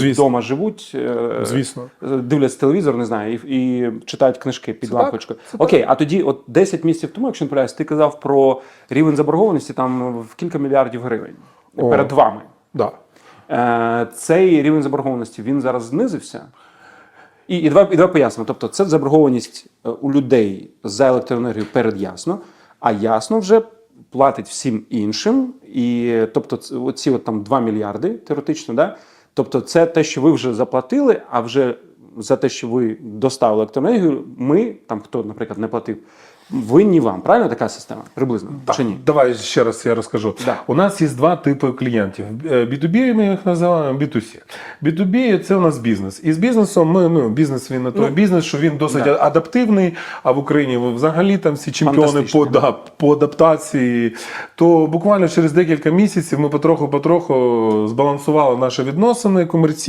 Звісно. вдома живуть, е, Звісно. дивляться телевізор, не знаю, і, і читають книжки під Це так, лампочкою. це так. Окей, а тоді, от 10 місяців тому, якщо не помиляюсь, ти казав про рівень заборгованості там в кілька мільярдів гривень О. перед вами. Да. Е, цей рівень заборгованості він зараз знизився. І, і, давай, і давай пояснимо. Тобто, це заборгованість е, у людей за електроенергію перед ясно, а ясно вже платить всім іншим. І тобто, ц- оці от там 2 мільярди теоретично, да? Тобто, це те, що ви вже заплатили, а вже за те, що ви доставили електроенергію, ми, там хто, наприклад, не платив, винні вам. Правильно така система? Приблизно Так, чи ні? Давай ще раз я розкажу. Да. У нас є два типи клієнтів: Е, B2B ми їх називаємо B2C. B2B це у нас бізнес. І з бізнесом ми ну бізнес він не той Ну, бізнес, що він досить да. адаптивний. А в Україні взагалі там всі чемпіони по, да, по адаптації. То буквально через декілька місяців ми потроху-потроху збалансували наші відносини комерційні.